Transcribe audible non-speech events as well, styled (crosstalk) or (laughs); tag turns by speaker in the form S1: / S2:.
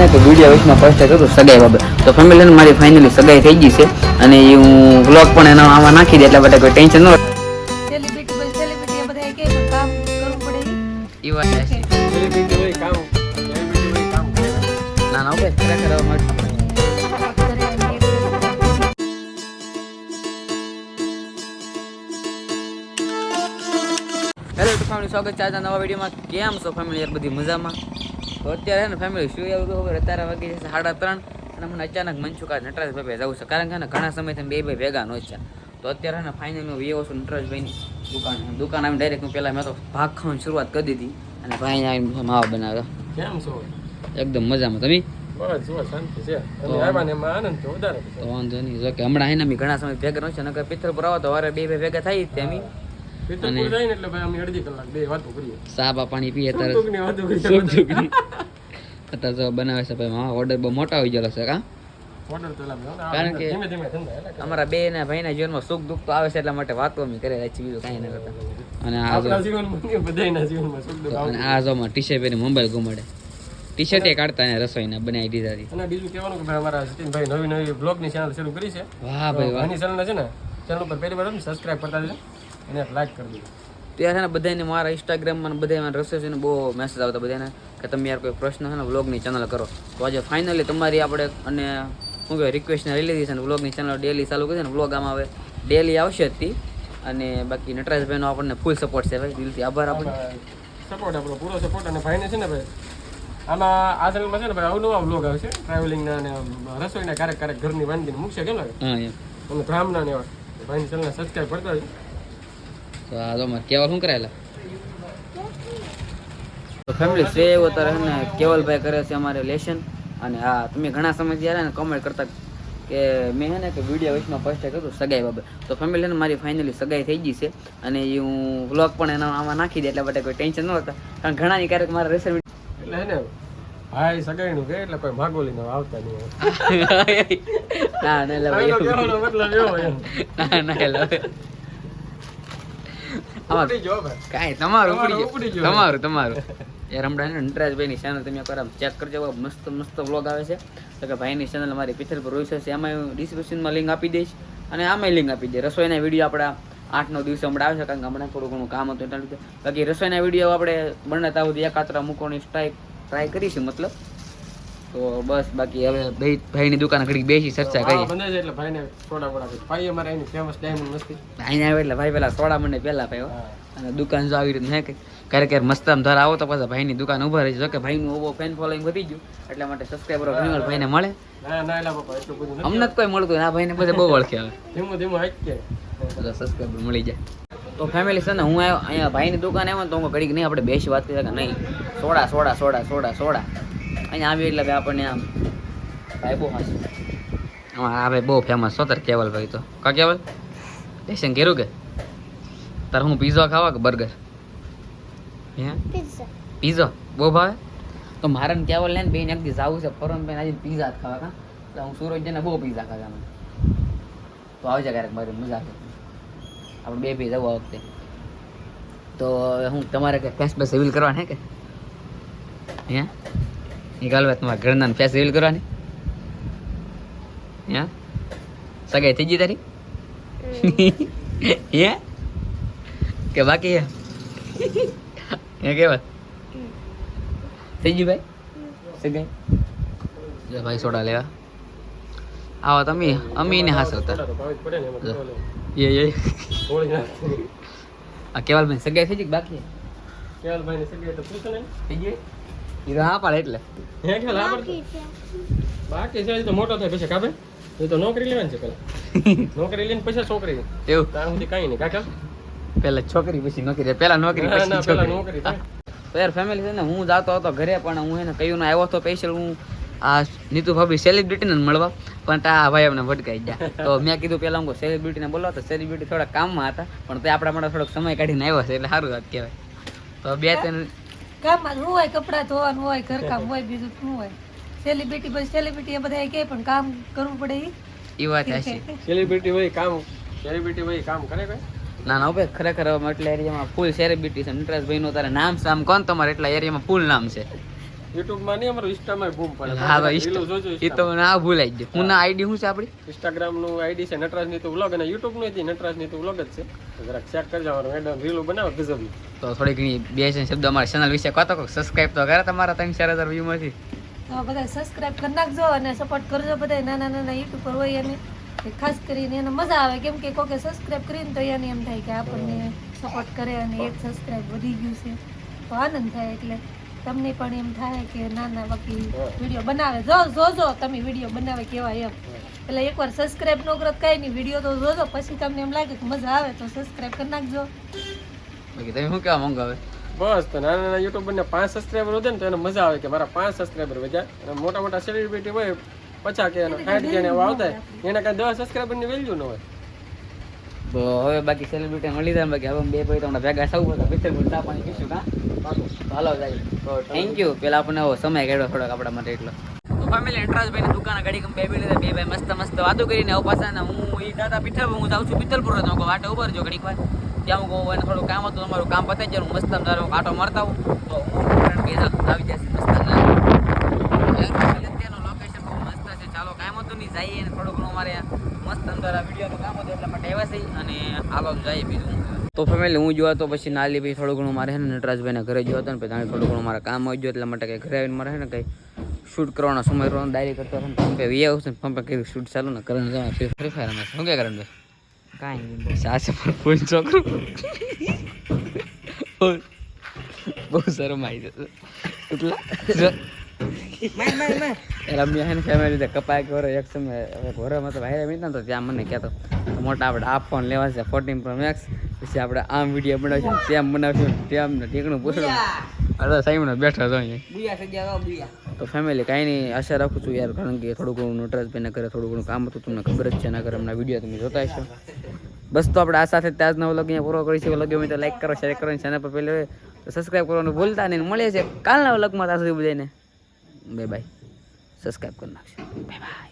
S1: ને તો video વિશમાં first હતું સગાઈ બાબત. તો ફેમિલી મારી ફાઇનલી સગાઈ થઈ ગઈ છે. અને એ હું વ્લોગ પણ એના આમાં નાખી દે એટલે બધા કોઈ ટેન્શન ન
S2: સેલિબ્રિટી બધા કે કામ કરવું પડે
S1: એ વાત સાચી.
S3: સેલિબ્રિટી હોય કામ સેલિબ્રિટી હોય કામ. કરે
S1: ના ના ભાઈ ખરેખર હવે મારે-
S2: ઘરે આવીને એક દિવસ
S1: હેલો ટુ ફેમિલી સ્વાગત છે આજના નવા વિડીયોમાં કેમ છો ફેમિલી યાર બધી મજામાં? તો અત્યારે છે ને ફેમિલી શું એવું ખબર અત્યારે વાગી જશે સાડા ત્રણ અને મને અચાનક મન છું કે આજ નટરાજભાઈ જવું છે. કારણ કે ને ઘણા સમયથી બે ભાઈ ભેગા નો છે તો અત્યારે છે ને ફાઇનલ હું વ્યવો છું નટરાજભાઈની દુકાન દુકાન આવીને ડાયરેક્ટ હું પહેલાં મેં તો ભાગ ખાવાની શરૂઆત કરી દીધી અને ભાઈ આવીને માવા બનાવ્યો.
S3: કેમ છો?
S1: એકદમ મજામાં. તમે?
S3: બસ જો શાંતિ છે.
S1: તો
S3: તમે આવ્યા ને એમાં આનંદ તો વધારે
S1: તો વાંધો નહીં. જો કે હમણાં એના ઘણા સમય ભેગા નથી નકર પિત્તરપુર આવો તો વારે બે બે ભેગા થાય જ
S3: એટલે ભાઈ અમે અડધી કલાક બે વાતો કરીએ.
S1: સાબા પાણી પીએ સુખ દુઃખની. (laughs) અત્યારે તો બનાવે છે ભાઈ ઓર્ડર બહુ મોટા ગયેલો છે કા
S3: ને
S1: કારણ કે અમારા બે ના ભાઈના જીવનમાં સુખ દુઃખ તો આવે છે એટલા માટે વાતો અમે કરે છે બીજું કાંઈ ના કરતા. અને આ
S3: જીવનમાં નહીં જીવનમાં સુખ દુઃખ
S1: અને આ જો ટી શર્ટ પહેરી મોબાઈલ ગુમાડે ટી શર્ટ એ કાઢતા એને રસોઈના બનાવી દીધા હતી
S3: અને બીજું કહેવાનું કે ભાઈ અમારા સતીનભાઈ નવી નવી બ્લોગની ચેનલ શરૂ કરી છે.
S1: વાહ ભાઈ વાહ.
S3: આની ચેનલ છે ને ચેનલ ઉપર પહેલી વાર સબસ્ક્રાઇબ કરતા જજો. અને લાઈક કરી દીધું.
S1: ત્યાં છે ને બધાને મારા ઇન્સ્ટાગ્રામમાં બધા મારા રસોઈ છે ને બહુ મેસેજ આવતા બધાને કે તમે યાર કોઈ પ્રશ્ન છે ને વ્લોગની ચેનલ કરો. તો આજે ફાઇનલી તમારી આપણે અને શું કહેવાય રિક્વેસ્ટને લઈ લીધી છે ને વ્લોગની ચેનલ ડેલી ચાલુ કરી છે ને વ્લોગ આમાં આવે ડેલી આવશે જ અને બાકી નટરાજભાઈનો આપણને ફૂલ સપોર્ટ છે ભાઈ. દિલથી આભાર આપણને.
S3: સપોર્ટ આપણો પૂરો સપોર્ટ અને ભાઈને છે ને ભાઈ. આમાં આ ચેનલમાં છે ને ભાઈ અવનવા વ્લોગ આવશે ટ્રાવેલિંગના અને રસોઈના ક્યારેક ક્યારેક ઘરની વાનગીને મૂકશે કેમ લાગે? અને બ્રાહ્મણા ને એવા. ભાઈની ચેનલને સબસ્ક્રાઈબ કરતા હોય
S1: તો આ તો કેવલ શું કરાયેલા? તો ફેમિલી સે એવો તારે ને કેવલભાઈ કરે છે અમારે લેશન અને હા તમે ઘણા સમય જ્યારે ને કમેન્ટ કરતા કે મેં હે ને કે વીડિયો વિશમાં ફર્સ્ટ કર્યું સગાઈ બાબત. તો ફેમિલી ને મારી ફાઇનલી સગાઈ થઈ ગઈ છે. અને એ હું વ્લોગ પણ એના આમાં નાખી દે એટલે માટે કોઈ ટેન્શન ન હતા કારણ ઘણાની ક્યારેક મારા રેસર
S3: એટલે હે ને ભાઈ સગાઈનું કે એટલે કોઈ માગોલીને આવતા નહીં (laughs)
S1: ના ના એટલે ભાઈ
S3: મતલબ એવો (laughs)
S1: ના ના એટલે હવે. આમાં
S3: ઉપડી ગયો ભાઈ.
S1: કાંઈ તમારું ઉપડી ગયું. તમારું તમારું. (laughs) યાર હમણાં નટરાજભાઈની ચેનલ તમે કરો ચેક કરજો મસ્ત મસ્ત વ્લોગ આવે છે. તો કે ભાઈની ચેનલ મારી પિક્ચર પર રોઈ છે એમાં હું ડિસ્ક્રિપ્શનમાં લિંક આપી દઈશ અને આમાંય લિંક આપી દઈશ રસોઈના વીડિયો આપણા આઠ નવ દિવસે હમણાં આવે છે કારણ કે હમણાં થોડું ઘણું કામ હતું એટલા લીધે. બાકી રસોઈના વીડિયો આપણે બનાવતા સુધી એકાત્રા મૂકવાની ટ્રાય ટ્રાય કરીશું મતલબ. તો બસ બાકી હવે ભાઈ ભાઈની દુકાન ઘડી બેસી ચર્ચા કરી
S3: બંને છે એટલે ભાઈને સોડા બોડા ભાઈ અમારે એની ફેમસ ડાયમંડ મસ્તી.
S1: અહીંયા આવે એટલે ભાઈ પેલા સોડા મને પહેલા
S3: ભાઈ
S1: અને દુકાન જો આવી રીતે કે ક્યારે ક્યારે મસ્તામ ધાર આવો તો પાછા ભાઈની દુકાન ઊભા રહી જો કે ભાઈનું ઓવો ફેન ફોલોઈંગ વધી ગયું એટલા માટે સબસ્ક્રાઈબરો ઘણી ભાઈને મળે.
S3: ના ના.
S1: અમને જ કોઈ મળતું. આ ભાઈને બધે બહુ ઓળખે હવે.
S3: ધીમું ધીમું.
S1: બધા સબસ્ક્રાઈબર મળી જાય. તો ફેમિલી છે ને હું આવ્યો અહીંયા ભાઈની દુકાન આવ્યો ને તો હું ઘડીક નહીં આપણે બેસી વાત કરીએ કે નહીં. Soda soda soda soda soda. અહીંયા આવી એટલે ભાઈ આપણને આમ ભાઈ બહુ હાસું. હા આ ભાઈ બહુ ફેમસ છો તાર કેવલ ભાઈ તો. કા કેવલ? ટેશન કર્યું કે? તાર હું પીઝા ખાવા કે બર્ગર હે? પીઝા બહુ ભાવે? તો મારે ને કેવલ લઈને બેન એક દિવસ આવું છે ફોરન બેન આજે પીઝા જ ખાવા કા? તો હું સુરજ જઈને બહુ પીઝા ખાતા તો આવજે ક્યારેક મારી મજા આવે. આપણે બે બે જવું આ વખતે. તો હું તમારે કંઈ ફેસ બેસ રિવીલ કરવાની હે કે? હે? નિકાલ વાત તમારા ઘરના ફેસ રિવીલ કરવાની? હે? સગાઈ થઈ ગઈ તારી? હે? કે બાકી હે? હે કેવા થઈ ગઈ ભાઈ? સગાઈ? જો ભાઈ સોડા લેવા. આવો તમે
S3: જ ને હાસ હતા
S1: એ એ. આ કેવલ ભાઈ સગાઈ થઈ ગઈ બાકી?
S3: કેવલભાઈને સગાઈ તો પૂછો ને.
S1: થઈ ગઈ? એ તો હા પાડે એટલે.
S3: હે? બાકી છે. તો મોટો થાય પછી કાપે? એ તો નોકરી લેવાની છે પેલા. (laughs) નોકરી લઈને પછી છોકરી.
S1: એવું?
S3: તારું સુધી કઈ નહીં કાકા
S1: પેલા છોકરી પછી નોકરી પેલા નોકરી પછી
S3: પેલા
S1: છોકરી.
S3: નોકરી
S1: તો યાર ફેમિલી છે ને હું જાતો હતો ઘરે પણ હું એને કહ્યું ને આવ્યો હતો સ્પેશિયલ હું આ નીતુ ભાભી સેલિબ્રિટીને મળવા. પણ આ ભાઈ અમને ભટકાઈ ગયા. (laughs) તો મેં કીધું પેલા હું સેલિબ્રિટીને બોલો તો સેલિબ્રિટી થોડા કામમાં હતા પણ તે આપણા માટે થોડોક સમય કાઢીને આવ્યો છે એટલે સારું વાત કહેવાય. તો બે ત્રણ
S2: કામમાં શું હોય કપડાં ધોવાનું હોય ઘરકામ હોય બીજું શું હોય. સેલિબ્રિટી પછી સેલિબ્રિટી એ બધા કે પણ કામ કરવું પડે ઈ.
S1: એ વાત છે.
S3: સેલિબ્રિટી હોય કામ સેલિબ્રિટી હોય કામ કરે કોઈ?
S1: ના ના ભાઈ ખરેખર એટલા એરિયામાં ફૂલ સેલિબ્રિટી છે. નટરાજભાઈ નું તારે નામ સામ કોણ? તમારે એટલા એરિયામાં ફૂલ નામ છે.
S3: યુટ્યુબમાં નહીં અમારું ઇન્સ્ટામાં બૂમ પડે.
S1: હા તો
S3: રીલો જોજો
S1: એ તો ના ભૂલાઈ જ હું ના આઈડી શું છે આપણી?
S3: ઇન્સ્ટાગ્રામનું આઈડી છે નટરાજ નીતુ વ્લોગ અને યુટ્યુબનું હતી નટરાજ નીતુ વ્લોગ જ છે. જરાક ચેક કરજો અમારું મેડમ રીલો બનાવો ગજબની.
S1: તો થોડી ઘણી બે છે શબ્દો અમારા ચેનલ વિશે કહો તો સબસ્ક્રાઇબ તો કરે તમારા ત્રણ ચાર હજાર વ્યૂ
S2: બધા સબસ્ક્રાઇબ કરી નાખજો અને સપોર્ટ કરજો બધા નાના નાના યુટ્યુબર હોય એને. ખાસ કરીને એને મજા આવે. કેમ કે કોકે સબસ્ક્રાઇબ કરીને તો એને એમ થાય કે આપણને સપોર્ટ કરે અને એક સબસ્ક્રાઇબ વધી ગયું છે. તો આનંદ થાય એટલે. તમને પણ એમ થાય કે નાના વકીલ બાકી વીડિયો બનાવે. જો જોજો તમે વીડિયો બનાવે કેવા એમ. એટલે એકવાર સબસ્ક્રાઇબ ન કરો તો કઈ નહીં. વીડિયો તો જોજો પછી તમને એમ લાગે કે મજા આવે તો સબસ્ક્રાઇબ કરી નાખજો.
S1: બાકી તમે શું કહેવા માંગો હવે?
S3: બસ તો નાના નાના યુટ્યુબરને પાંચ સબસ્ક્રાઈબર વધે ને તો એને મજા આવે કે મારા પાંચ સબસ્ક્રાઈબર વધ્યા. અને મોટા મોટા સેલિબ્રિટી હોય પચાસ કે સાઠ ને એવા આવતા હોય, એને કાંઈ દસ સબસ્ક્રાઈબરની વેલ્યુ ન હોય.
S1: તો હવે બાકી સેલિબ્રિટી મળી જાય બાકી. હવે બે ભાઈ તમને ભેગા થવું હોય તો પિક્ચર પર પાણી પીશું કા હાલો જાય તો થેન્ક યુ પેલા આપણને સમય કાઢ્યો થોડોક આપણા માટે એટલો. તો ફેમિલી એન્ટ્રાસભાઈ ની દુકાન ઘડી બે બે લીધા. બે ભાઈ મસ્ત મસ્ત વાતો કરીને હવે પાછા ને હું એ દાદા પીઠા હું જાઉં છું પિત્તલપુર હતો વાટે ઉભર જો ઘડીક વાર. ત્યાં હું કહું થોડું કામ હતું તમારું કામ પતાવી જાય હું મસ્ત તારો કાંટો મારતા હું તો હું બે આવી જશે મસ્ત લોકેશન બહુ મસ્ત છે. ચાલો કામ હતું નહીં જઈએ ને થોડું ઘણું અમારે મસ્ત અંદર આ વિડીયોનું કામ હતું એટલા માટે આવ્યા છે અને હાલો જઈએ બીજું. તો ફેમિલી હું જોવા તો પછી નાલી ભાઈ થોડું ઘણું મારે છે ને નટરાજભાઈને ઘરે જોયો હતો ને પછી થોડું ઘણું મારા કામ આવી ગયું એટલા માટે કંઈ ઘરે આવીને મારે છે ને કંઈ શૂટ કરવાનો સમય કરવાનો ડાયરી કરતો હતો ને પંપે વી આવું છે ને પંપે કર્યું શૂટ ચાલુ ને કરણ જવા ફ્રી ફ્રી ફાયર અમે શું કે કરણ ભાઈ? કાંઈ નહીં સાસે મારું ફોન છોકરું? બહુ શરમ આવી જશે. એટલા રમ્યા ને ફેમિલી કપાય કે એક સમય ભાઈ તો ત્યાં મને કહેતો મોટા આપણે આ ફોન લેવા છે ફોર્ટીન પ્રો મેક્સ પછી આપણે આમ વીડિયો બનાવશું તેમ બનાવશું તેમ ને ઠીકણું પૂછડું. અરે સાઈમનો બેઠો હતો અહીંયા. તો ફેમિલી કાંઈ નહીં આશા રાખું છું યાર કારણ કે થોડું ઘણું નટરાજભાઈને કરે થોડું ઘણું કામ હતું તમને ખબર જ છે એના કરે હમણાં વીડિયો તમે જોતા હશો. બસ તો આપણે આ સાથે ત્યાં જ નવો લગ અહીંયા પૂરો કરીશું. લગ્યો હોય તો લાઈક કરો શેર કરો ચેનલ પર પહેલે તો સબસ્ક્રાઈબ કરવાનું ભૂલતા નહીં. મળીએ છે કાલના લગમાં ત્યાં સુધી બધાને. બાય બાય સબસ્ક્રાઈબ કરી નાખજો. Bye bye